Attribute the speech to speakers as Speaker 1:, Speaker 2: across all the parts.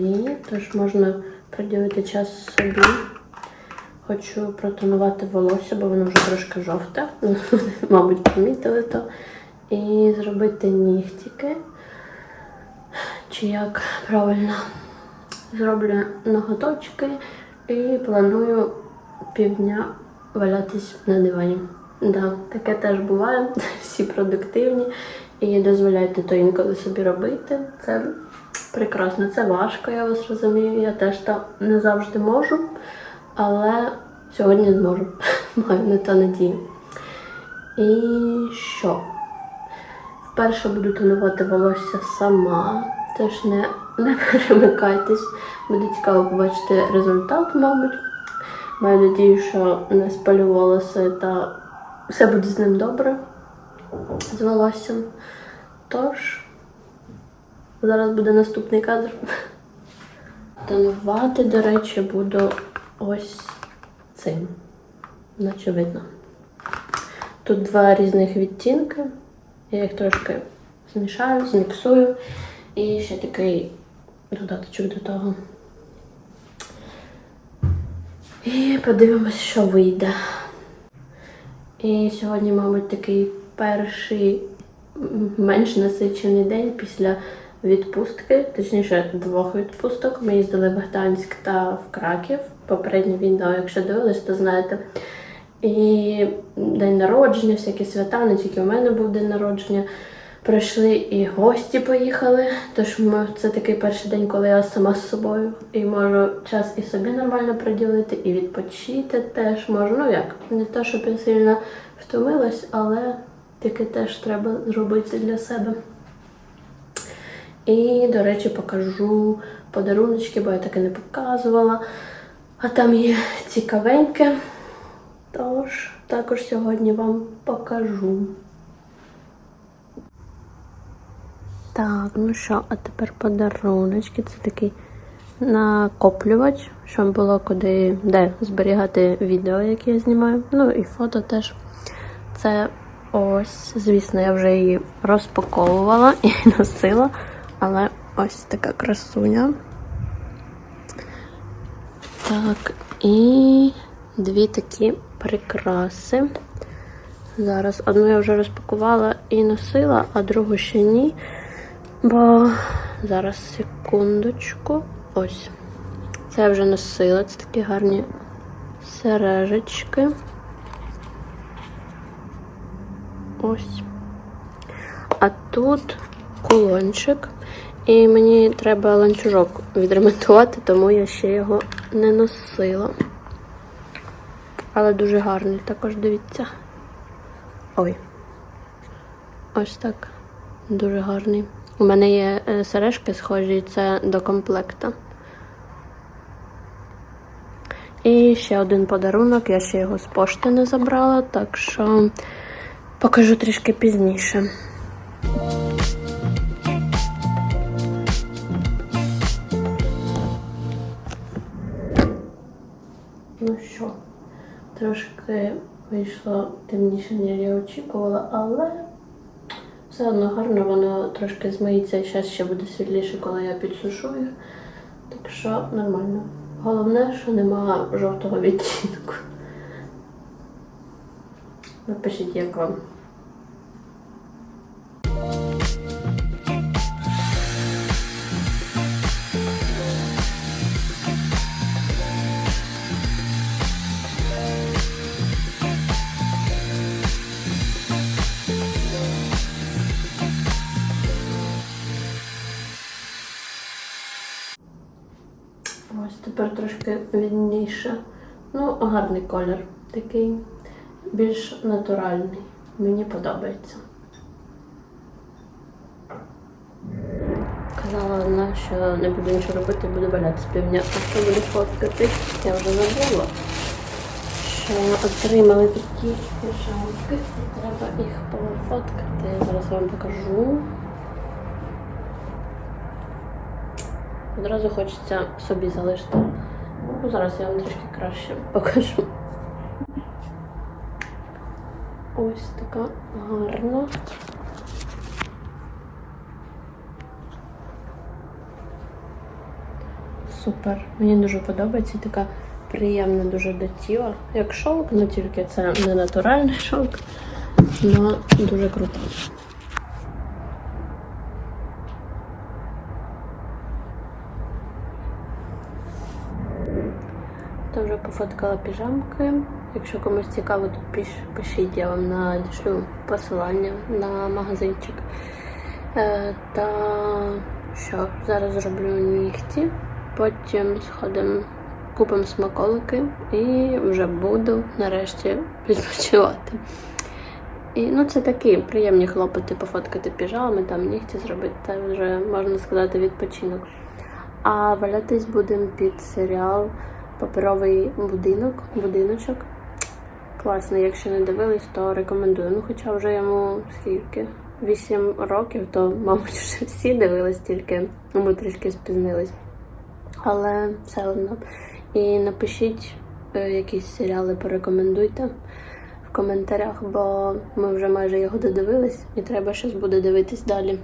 Speaker 1: вихідний, тож можна приділити час собі. Хочу протонувати волосся, бо воно вже трошки жовте. Мабуть, помітили то. І зробити нігтики. Чи як правильно зроблю ноготочки і планую півдня валятись на дивані. Да, таке теж буває, всі продуктивні і дозволяйте то інколи собі робити. Це прекрасно, це важко, я вас розумію. Я теж так не завжди можу, але сьогодні зможу. Маю на то надію. І що? Вперше буду тонувати волосся сама, тож не, не перемикайтесь. Буде цікаво побачити результат, мабуть. Маю надію, що не спалю волоси та все буде з ним добре, з волоссям. Тож, зараз буде наступний кадр. Тонувати, до речі, буду ось цим, наче видно. Тут два різних відтінки. Я їх трошки змішаю, зміксую. І ще такий додаточок до того. І подивимось, що вийде. І сьогодні, мабуть, такий перший менш насичений день після відпустки, точніше, двох відпусток. Ми їздили в Гданськ та в Краків. Попереднє відео, якщо дивились, то знаєте. І день народження, всякі свята, не тільки у мене був день народження. Прийшли і гості поїхали. Тож ми, це такий перший день, коли я сама з собою і можу час і собі нормально приділити, і відпочити теж можу. Ну як, не те, щоб я сильно втомилась, але таке теж треба зробити для себе. І, до речі, покажу подаруночки, бо я таке не показувала. А там є цікавеньке. Тож, також сьогодні вам покажу. Так, ну що, а тепер подаруночки. Це такий накоплювач, щоб було куди де зберігати відео, яке я знімаю. Ну і фото теж. Це ось, звісно, я вже її розпаковувала і носила, але ось така красуня. Так, і дві такі прикраси. Зараз одну я вже розпакувала і носила, а другу ще ні. Бо зараз секундочку. Ось. Це я вже носила. Це такі гарні сережечки. Ось. А тут кулончик. І мені треба ланцюжок відремонтувати, тому я ще його не носила. Але дуже гарний, також дивіться. Ой. Ось так. Дуже гарний. У мене є е, сережки схожі, це до комплекта. І ще один подарунок, я ще його з пошти не забрала, так що покажу трішки пізніше. Ну що, трошки вийшло темніше, ніж я очікувала, але все одно гарно, воно трошки змиється і зараз ще буде світліше, коли я підсушу їх. Так що нормально. Головне, що немає жовтого відтінку. Напишіть, як вам. Тепер трошки відніше. Ну, гарний колір. Такий більш натуральний. Мені подобається. Казала вона, що не буду нічого робити, буду валятися півдня. А що буду фоткати? Я вже забула. Що отримали такі піжамки. Треба їх пофоткати. Зараз вам покажу. Одразу хочеться собі залишити. Ну, зараз я вам трішки краще покажу. Ось така гарна. Супер. Мені дуже подобається така приємна дуже до тіла. Як шовк, але тільки це не натуральний шовк, але дуже круто. Та вже пофоткала піжамки. Якщо комусь цікаво, то піш- пишіть, я вам надішлю посилання на магазинчик. Е, та що, зараз зроблю нігті, потім сходимо, купимо смаколики і вже буду нарешті відпочивати. І ну, це такі приємні хлопоти пофоткати піжами, там нігті зробити, це вже можна сказати відпочинок. А валятись будемо під серіал Паперовий будинок, будиночок. Класний, якщо не дивились, то рекомендую. Ну, хоча вже йому скільки? 8 років, то, мабуть, вже всі дивились, тільки ну, ми трішки спізнились. Але все одно. І напишіть е, якісь серіали, порекомендуйте в коментарях, бо ми вже майже його додивились, і треба щось буде дивитись далі.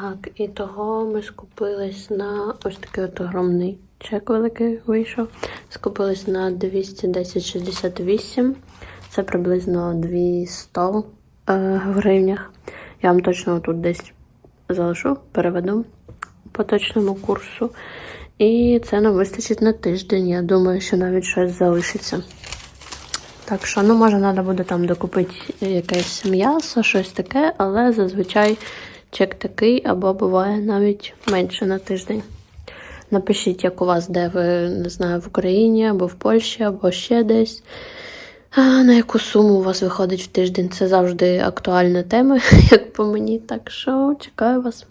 Speaker 1: Так, і того ми скупились на ось такий от огромний чек великий вийшов. Скупились на 210,68. Це приблизно 200 е, гривнях. Я вам точно тут десь залишу, переведу по точному курсу. І це нам вистачить на тиждень. Я думаю, що навіть щось залишиться. Так що, ну, може, треба буде там докупити якесь м'ясо, щось таке, але зазвичай чек такий, або буває навіть менше на тиждень. Напишіть, як у вас, де ви, не знаю, в Україні, або в Польщі, або ще десь. А, на яку суму у вас виходить в тиждень? Це завжди актуальна тема, як по мені. Так що чекаю вас.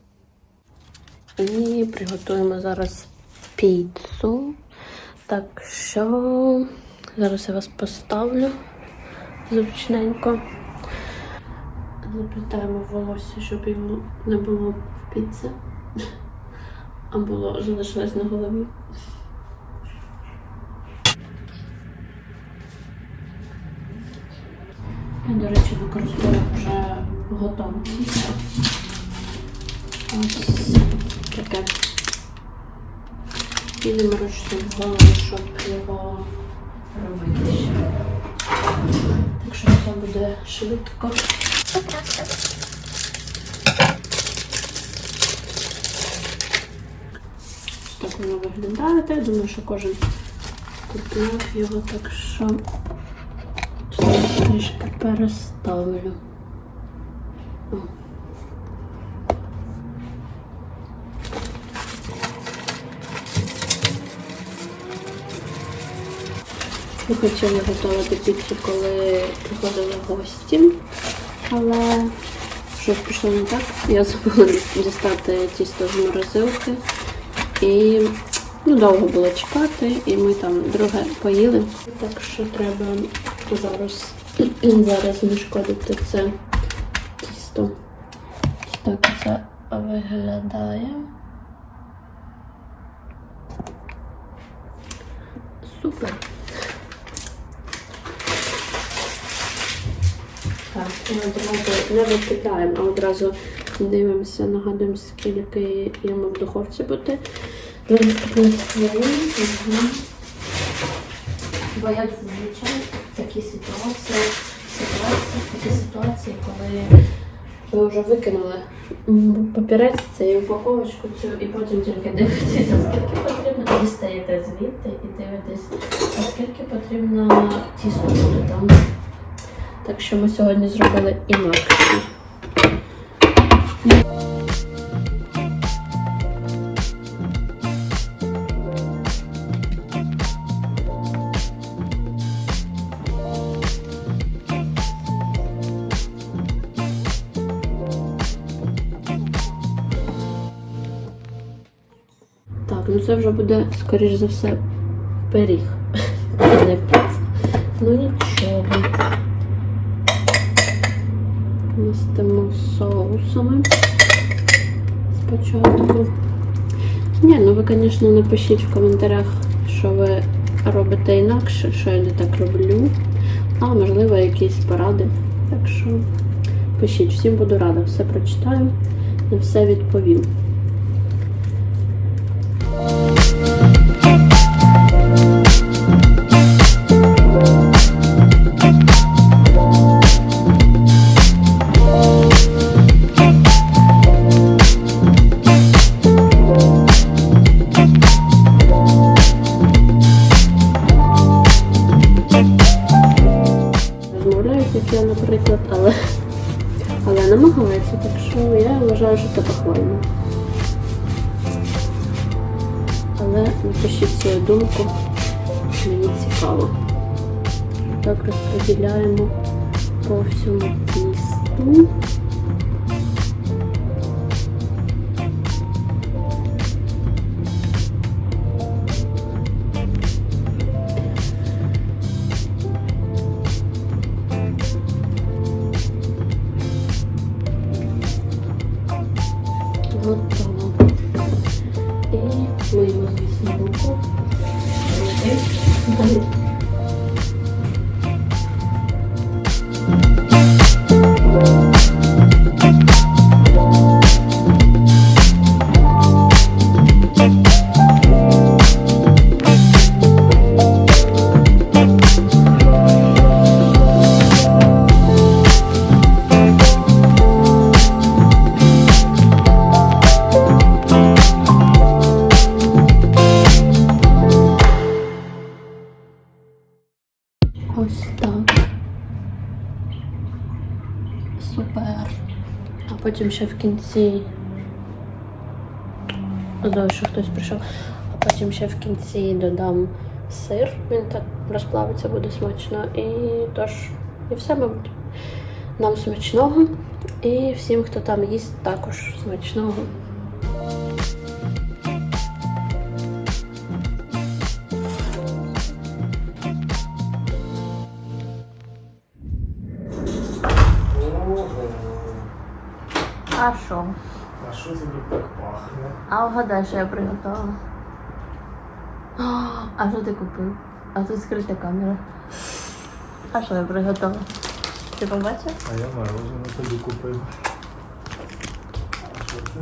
Speaker 1: І приготуємо зараз піцу. Так що зараз я вас поставлю зручненько. Заплітаємо волосся, щоб його не було в піці, а було залишилось на голові. Я, до речі, використовую вже готове тісто. Ось таке. Підемо ручно в голову, щоб його робити ще. Так що все буде швидко. Так воно виглядає. Я думаю, що кожен купив його, так що трішки переставлю. О. Ми хотіли готувати піцу, коли приходили гості, але щось пішло не так. Я забула дістати тісто з морозилки. І ну, довго було чекати, і ми там друге поїли. Так що треба зараз, зараз не шкодити це тісто. Так це виглядає. Супер. Так, не викидаємо, а одразу дивимося, нагадуємо, скільки йому в духовці бути. 15 хвилин. Бо як зазвичай такі ситуації, ситуації, такі ситуації, коли ви вже викинули папірець, цю упаковочку цю, і потім тільки дивитеся, скільки потрібно, дістаєте звідти і дивитесь, а скільки потрібно тісто буде там. Так що ми сьогодні зробили інакше. Ну це вже буде, скоріш за все, пиріг. Не піц. Ну нічого. Соусами спочатку. Ні, ну ви, звісно, напишіть в коментарях, що ви робите інакше, що я не так роблю. А можливо, якісь поради. Так що пишіть, всім буду рада, все прочитаю, на все відповім. Думку, мені цікаво. Так розподіляємо по всьому тісту. Có потім ще в кінці. Знаю, що хтось прийшов. А потім ще в кінці додам сир. Він так розплавиться, буде смачно. І тож, і все, мабуть. Нам смачного. І всім, хто там їсть, також смачного. А вгадай, що я приготувала. А, що ти купив? А тут скрита камера. А що я приготувала? Ти побачив?
Speaker 2: А я мороженое тобі купив. А що це?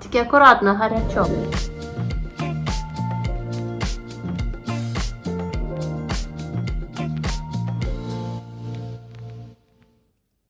Speaker 1: Тільки акуратно, гарячо.